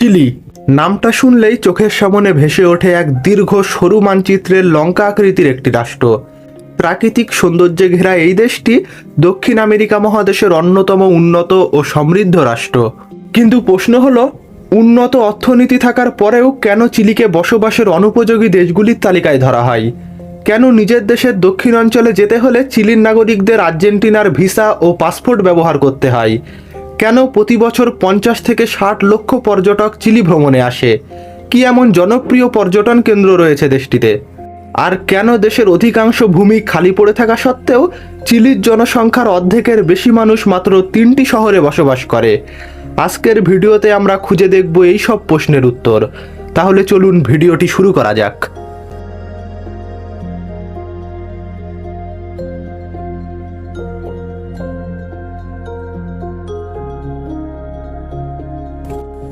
Chilli. নামটা শুনলেই চোখের সামনে ভেসে ওঠে এক দীর্ঘ সরু মানচিত্রের লঙ্কা আকৃতির একটি রাষ্ট্র। প্রাকৃতিক সৌন্দর্যে ঘেরা এই দেশটি দক্ষিণ আমেরিকা মহাদেশের অন্যতম উন্নত ও সমৃদ্ধ রাষ্ট্র। কিন্তু প্রশ্ন হলো, উন্নত অর্থনীতি থাকার পরেও কেন চিলিকে বসবাসের অনুপযোগী দেশগুলির তালিকায় ধরা হয়? কেন নিজের দেশের দক্ষিণ অঞ্চলে যেতে হলে চিলির নাগরিকদের আর্জেন্টিনার ভিসা ও পাসপোর্ট ব্যবহার করতে হয়? কেন প্রতি বছর পঞ্চাশ থেকে ষাট লক্ষ পর্যটক চিলি ভ্রমণে আসে? কি এমন জনপ্রিয় পর্যটন কেন্দ্র রয়েছে দেশটিতে? আর কেন দেশের অধিকাংশ ভূমি খালি পড়ে থাকা সত্ত্বেও চিলির জনসংখ্যার অর্ধেকের বেশি মানুষ মাত্র তিনটি শহরে বসবাস করে? আজকের ভিডিওতে আমরা খুঁজে দেখব এই সব প্রশ্নের উত্তর। তাহলে চলুন ভিডিওটি শুরু করা যাক।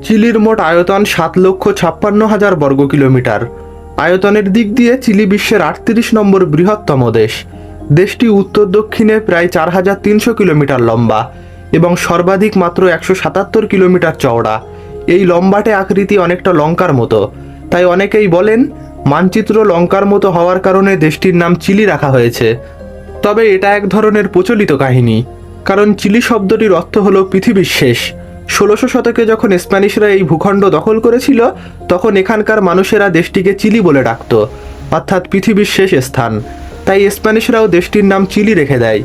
চিলির মোট আয়তন সাত লক্ষ ছাপ্পান্ন হাজার বর্গ কিলোমিটার। আয়তনের দিক দিয়ে চিলি বিশ্বের আটত্রিশ নম্বর বৃহত্তম দেশ। দেশটি উত্তর দক্ষিণে প্রায় চার হাজার তিনশো কিলোমিটার লম্বা এবং সর্বাধিক মাত্র একশো সাতাত্তর কিলোমিটার চওড়া। এই লম্বাটে আকৃতি অনেকটা লঙ্কার মতো। তাই অনেকেই বলেন, মানচিত্র লঙ্কার মতো হওয়ার কারণে দেশটির নাম চিলি রাখা হয়েছে। তবে এটা এক ধরনের প্রচলিত কাহিনী, কারণ চিলি শব্দটির অর্থ হলো পৃথিবীর শেষ। ষোলোশো শতকে যখন স্প্যানিশরা এই ভূখণ্ড দখল করেছিল, তখন এখানকার মানুষেরা দেশটিকে চিলি বলে ডাকত, অর্থাৎ পৃথিবীর শেষ স্থান। তাই স্প্যানিশরাও দেশটির নাম চিলি রেখে দেয়।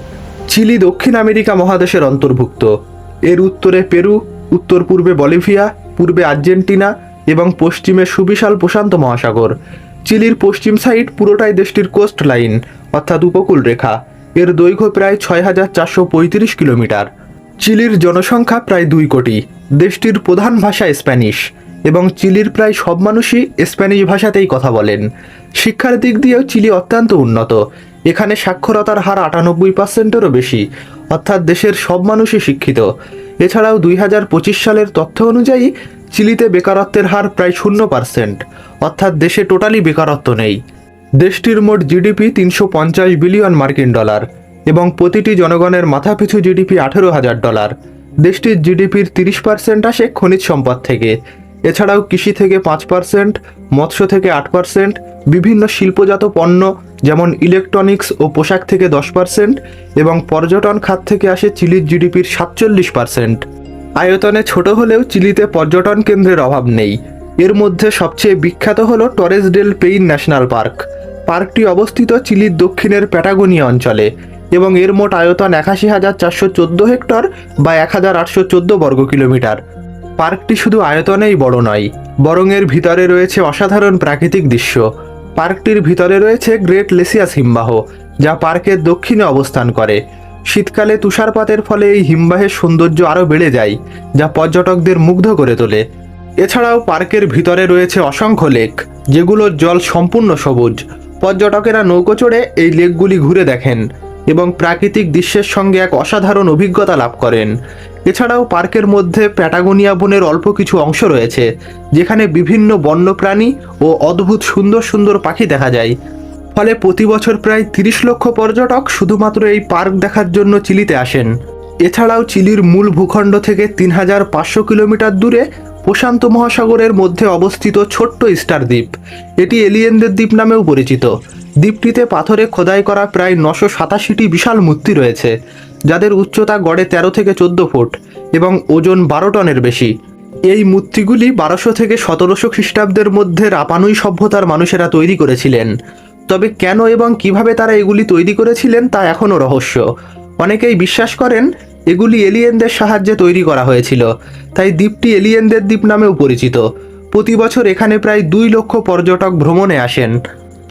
চিলি দক্ষিণ আমেরিকা মহাদেশের অন্তর্ভুক্ত। এর উত্তরে পেরু, উত্তর পূর্বে বলিভিয়া, পূর্বে আর্জেন্টিনা এবং পশ্চিমে সুবিশাল প্রশান্ত মহাসাগর। চিলির পশ্চিম সাইড পুরোটাই দেশটির কোস্ট লাইন অর্থাৎ উপকূল রেখা এর দৈর্ঘ্য প্রায় ছয় হাজার চারশো পঁয়ত্রিশ কিলোমিটার। চিলির জনসংখ্যা প্রায় দুই কোটি। দেশটির প্রধান ভাষা স্প্যানিশ এবং চিলির প্রায় সব মানুষই স্প্যানিশ ভাষাতেই কথা বলেন। শিক্ষার দিক দিয়েও চিলি অত্যন্ত উন্নত। এখানে সাক্ষরতার হার আটানব্বই পার্সেন্টেরও বেশি, অর্থাৎ দেশের সব মানুষই শিক্ষিত। এছাড়াও দুই হাজার পঁচিশ সালের তথ্য অনুযায়ী চিলিতে বেকারত্বের হার প্রায় শূন্য পার্সেন্ট, অর্থাৎ দেশে টোটালি বেকারত্ব নেই। দেশটির মোট জিডিপি তিনশো পঞ্চাশ বিলিয়ন মার্কিন ডলার। এবং প্রতিটি জনগণের মাথাপিছু জিডিপি আঠেরো হাজার ডলার। দেশটির জিডিপির তিরিশ পার্সেন্ট আসে খনিজ সম্পদ থেকে। এছাড়াও কৃষি থেকে পাঁচ পার্সেন্ট, মৎস্য থেকে আট পার্সেন্ট, বিভিন্ন শিল্পজাত পণ্য যেমন ইলেকট্রনিক্স ও পোশাক থেকে দশ পার্সেন্ট এবং পর্যটন খাত থেকে আসে চিলির জিডিপির সাতচল্লিশ পার্সেন্ট। আয়তনে ছোট হলেও চিলিতে পর্যটন কেন্দ্রের অভাব নেই। এর মধ্যে সবচেয়ে বিখ্যাত হল Torres del Paine national park. পার্কটি অবস্থিত চিলির দক্ষিণের প্যাটাগোনিয়া অঞ্চলে। এবং এর মোট আয়তন একাশি হাজার চারশো চোদ্দ হেক্টর বা এক হাজার আটশো চোদ্দ বর্গ কিলোমিটার। পার্কটি শুধু আয়তনেই বড় নয়, বরং এর ভিতরে রয়েছে অসাধারণ প্রাকৃতিক দৃশ্য। পার্কটির ভিতরে রয়েছে গ্রেট লেসিয়াস হিমবাহ, যা পার্কের দক্ষিণে অবস্থান করে। শীতকালে তুষারপাতের ফলে এই হিমবাহের সৌন্দর্য আরও বেড়ে যায়, যা পর্যটকদের মুগ্ধ করে তোলে। এছাড়াও পার্কের ভিতরে রয়েছে অসংখ্য লেক, যেগুলোর জল সম্পূর্ণ সবুজ। পর্যটকেরা নৌকো চড়ে এই লেকগুলি ঘুরে দেখেন। এবং প্রাকৃতিক দৃশ্যের সঙ্গে এক অসাধারণ অভিজ্ঞতা লাভ করেন। এছাড়াও পার্কের মধ্যে প্যাটাগোনিয়া বনের অল্প কিছু অংশ রয়েছে, যেখানে বিভিন্ন বন্যপ্রাণী ও অদ্ভুত সুন্দর সুন্দর পাখি দেখা যায়। ফলে প্রতি বছর প্রায় তিরিশ লক্ষ পর্যটক শুধুমাত্র এই পার্ক দেখার জন্য চিলিতে আসেন। এছাড়াও চিলির মূল ভূখণ্ড থেকে তিন হাজার পাঁচশো কিলোমিটার দূরে প্রশান্ত মহাসাগরের মধ্যে অবস্থিত ছোট্ট স্টার দ্বীপ। এটি এলিয়েনদের দ্বীপ নামেও পরিচিত। দ্বীপটিতে পাথরে খোদাই করা প্রায় নশো সাতাশিটি বিশাল মূর্তি রয়েছে, যাদের উচ্চতা গড়ে তেরো থেকে চোদ্দ ফুট এবং ওজন বারো টনের বেশি। এই মূর্তিগুলি বারোশো থেকে সতেরোশো খ্রিস্টাব্দের মধ্যে রাপানুই সভ্যতার মানুষেরা তৈরি করেছিলেন। তবে কেন এবং কীভাবে তারা এগুলি তৈরি করেছিলেন তা এখনও রহস্য। অনেকেই বিশ্বাস করেন, এগুলি এলিয়েনদের সাহায্যে তৈরি করা হয়েছিল, তাই দ্বীপটি এলিয়েনদের দ্বীপ নামেও পরিচিত। প্রতি বছর এখানে প্রায় দুই লক্ষ পর্যটক ভ্রমণে আসেন।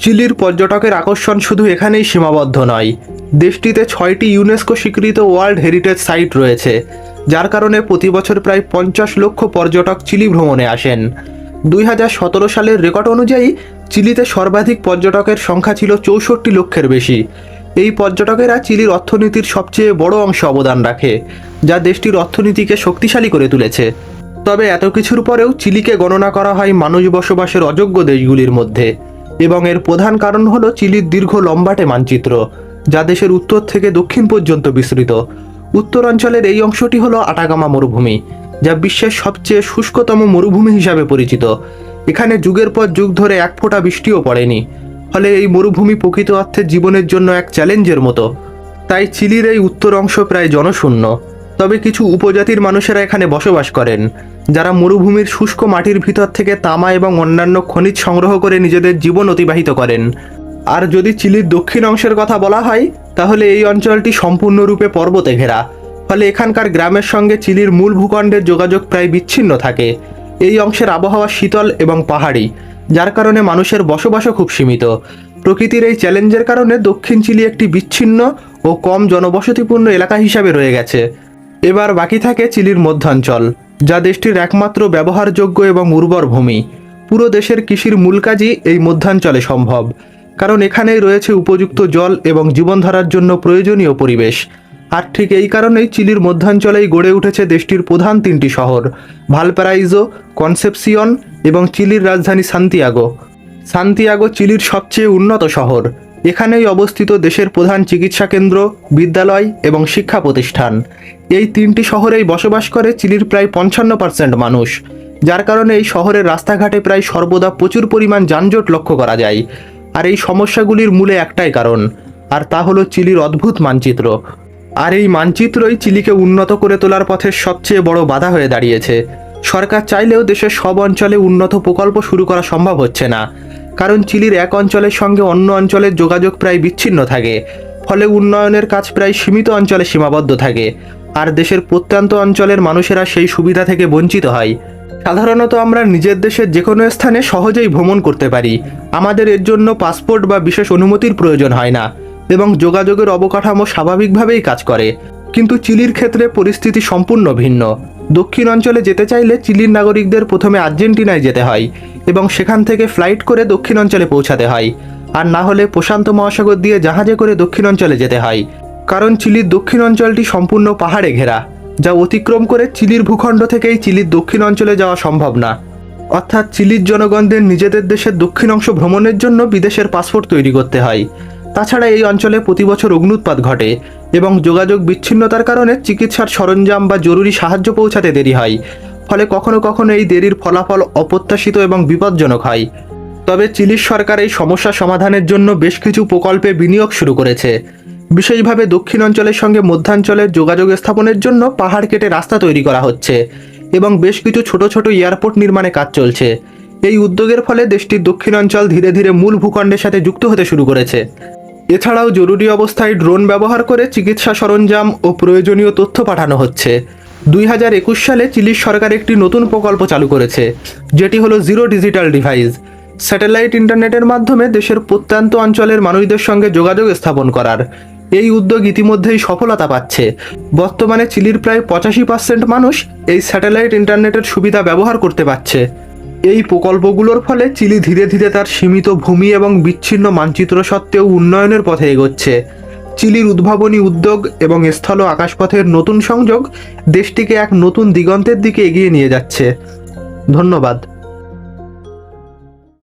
চিলির পর্যটকের আকর্ষণ শুধু এখানেই সীমাবদ্ধ নয়। দেশটিতে ছয়টি ইউনেস্কো স্বীকৃত ওয়ার্ল্ড হেরিটেজ সাইট রয়েছে, যার কারণে প্রতি বছর প্রায় পঞ্চাশ লক্ষ পর্যটক চিলি ভ্রমণে আসেন। দুই হাজার সতেরো সালের রেকর্ড অনুযায়ী, চিলিতে সর্বাধিক পর্যটকের সংখ্যা ছিল চৌষট্টি লক্ষের বেশি। এই পর্যটকেরা চিলির অর্থনীতির সবচেয়ে বড় অংশ অবদান রাখে, যা দেশটির অর্থনীতিকে শক্তিশালী করে তুলেছে। তবে এত কিছুর পরেও চিলিকে গণনা করা হয় মানুষ বসবাসের অযোগ্য দেশগুলির মধ্যে। এবং এর প্রধান কারণ হলো চিলির দীর্ঘ লম্বাটে মানচিত্র, যা দেশের উত্তর থেকে দক্ষিণ পর্যন্ত বিস্তৃত। উত্তরাঞ্চলের এই অংশটি হলো আটাগামা মরুভূমি, যা বিশ্বের সবচেয়ে শুষ্কতম মরুভূমি হিসাবে পরিচিত। এখানে যুগের পর যুগ ধরে এক ফোঁটা বৃষ্টিও পড়েনি, ফলে এই মরুভূমি প্রকৃত অর্থে জীবনের জন্য এক চ্যালেঞ্জের মতো। তাই চিলির এই উত্তর অংশ প্রায় জনশূন্য। তবে কিছু উপজাতির মানুষেরা এখানে বসবাস করেন। যারা মরুভূমির শুষ্ক মাটির ভিতর থেকে তামা এবং অন্যান্য খনিজ সংগ্রহ করে নিজেদের জীবন অতিবাহিত করেন। আর যদি চিলির দক্ষিণ অংশের কথা বলা হয়, তাহলে এই অঞ্চলটি সম্পূর্ণরূপে পর্বতে ঘেরা। ফলে এখানকার গ্রামের সঙ্গে চিলির মূল ভূখণ্ডের যোগাযোগ প্রায় বিচ্ছিন্ন থাকে। এই অংশের আবহাওয়া শীতল এবং পাহাড়ি, যার কারণে মানুষের বসবাসও খুব সীমিত। প্রকৃতির এই চ্যালেঞ্জের কারণে দক্ষিণ চিলি একটি বিচ্ছিন্ন ও কম জনবসতিপূর্ণ এলাকা হিসাবে রয়ে গেছে। এবার বাকি থাকে চিলির মধ্যাঞ্চল। যা দেশটির একমাত্র ব্যবহারযোগ্য এবং উর্বর ভূমি। পুরো দেশের কৃষির মূল কাজই এই মধ্যাঞ্চলে সম্ভব, কারণ এখানেই রয়েছে উপযুক্ত জল এবং জীবনধারার জন্য প্রয়োজনীয় পরিবেশ। আর ঠিক এই কারণেই চিলির মধ্যাঞ্চলেই গড়ে উঠেছে দেশটির প্রধান তিনটি শহর ভালপ্যারাইজো কনসেপসিয়ন এবং চিলির রাজধানী সান্তিয়াগো। সান্তিয়াগো চিলির সবচেয়ে উন্নত শহর। এখানেই অবস্থিত দেশের প্রধান চিকিৎসা কেন্দ্র, বিদ্যালয় এবং শিক্ষা প্রতিষ্ঠান। এই তিনটি শহরেই বসবাস করে চিলির প্রায় পঞ্চান্ন পার্সেন্ট মানুষ, যার কারণে এই শহরের রাস্তাঘাটে প্রায় সর্বদা প্রচুর পরিমাণ যানজট লক্ষ্য করা যায়। আর এই সমস্যাগুলির মূলে একটাই কারণ, আর তা হলো চিলির অদ্ভুত মানচিত্র। আর এই মানচিত্রই চিলিকে উন্নত করে তোলার পথের সবচেয়ে বড় বাধা হয়ে দাঁড়িয়েছে। সরকার চাইলেও দেশের সব অঞ্চলে উন্নত প্রকল্প শুরু করা সম্ভব হচ্ছে না। কারণ চিলির এক অঞ্চলের সঙ্গে অন্য অঞ্চলের যোগাযোগ প্রায় বিচ্ছিন্ন থাকে, ফলে উন্নয়নের কাজ প্রায় সীমিত অঞ্চলে সীমাবদ্ধ থাকে, আর দেশের প্রত্যন্ত অঞ্চলের মানুষেরা সেই সুবিধা থেকে বঞ্চিত হয়। সাধারণত আমরা নিজের দেশের যে কোনো স্থানে সহজেই ভ্রমণ করতে পারি, আমাদের এর জন্য পাসপোর্ট বা বিশেষ অনুমতির প্রয়োজন হয় না, এবং যোগাযোগের অবকাঠামো স্বাভাবিকভাবেই কাজ করে, কিন্তু চিলির ক্ষেত্রে পরিস্থিতি সম্পূর্ণ ভিন্ন। দক্ষিণ অঞ্চলে যেতে চাইলে চিলির নাগরিকদের প্রথমে আর্জেন্টিনায় যেতে হয় এবং সেখান থেকে ফ্লাইট করে দক্ষিণ অঞ্চলে পৌঁছাতে হয়। আর না হলে প্রশান্ত মহাসাগর দিয়ে জাহাজে করে দক্ষিণ অঞ্চলে যেতে হয়। কারণ চিলির দক্ষিণ অঞ্চলটি সম্পূর্ণ পাহাড়ে ঘেরা, যা অতিক্রম করে চিলির ভূখণ্ড থেকেই চিলির দক্ষিণ অঞ্চলে যাওয়া সম্ভব না। অর্থাৎ চিলির জনগণদের নিজেদের দেশের দক্ষিণ অংশ ভ্রমণের জন্য বিদেশের পাসপোর্ট তৈরি করতে হয়। তাছাড়া এই অঞ্চলে প্রতি বছর অগ্নুৎপাত ঘটে এবং যোগাযোগ বিচ্ছিন্নতার কারণে চিকিৎসার সরঞ্জাম বা জরুরি সাহায্য পৌঁছাতে দেরি হয়, ফলে কখনো কখনো এই দেরির ফলাফল অপ্রত্যাশিত এবং বিপজ্জনক হয়। তবে চিলির সরকার এই সমস্যা সমাধানের জন্য বেশ কিছু প্রকল্পে বিনিয়োগ শুরু করেছে। বিশেষভাবে দক্ষিণ অঞ্চলের সঙ্গে মধ্যাঞ্চলের যোগাযোগ স্থাপনের জন্য পাহাড় কেটে রাস্তা তৈরি করা হচ্ছে এবং বেশ কিছু ছোট ছোট এয়ারপোর্ট নির্মাণে কাজ চলছে। এই উদ্যোগের ফলে দেশটির দক্ষিণাঞ্চল ধীরে ধীরে মূল ভূখণ্ডের সাথে যুক্ত হতে শুরু করেছে। এছাড়াও জরুরি অবস্থায় ড্রোন ব্যবহার করে চিকিৎসা সরঞ্জাম ও প্রয়োজনীয় তথ্য পাঠানো হচ্ছে। দুই হাজার একুশ সালে চিলির সরকার একটি নতুন প্রকল্প চালু করেছে, যেটি হলো জিরো ডিজিটাল ডিভাইস। স্যাটেলাইট ইন্টারনেটের মাধ্যমে দেশের প্রত্যন্ত অঞ্চলের মানুষদের সঙ্গে যোগাযোগ স্থাপন করার। এই উদ্যোগ ইতিমধ্যেই সফলতা পাচ্ছে। বর্তমানে চিলির প্রায় পঁচাশি পার্সেন্ট মানুষ এই স্যাটেলাইট ইন্টারনেটের সুবিধা ব্যবহার করতে পারছে। এই প্রকল্পগুলোর ফলে চিলি ধীরে ধীরে তার সীমিত ভূমি এবং বিচ্ছিন্ন মানচিত্র সত্ত্বেও উন্নয়নের পথে এগোচ্ছে। চিলির উদ্ভাবনী উদ্যোগ এবং স্থল আকাশপথের নতুন সংযোগ দেশটিকে এক নতুন দিগন্তের দিকে এগিয়ে নিয়ে যাচ্ছে। ধন্যবাদ।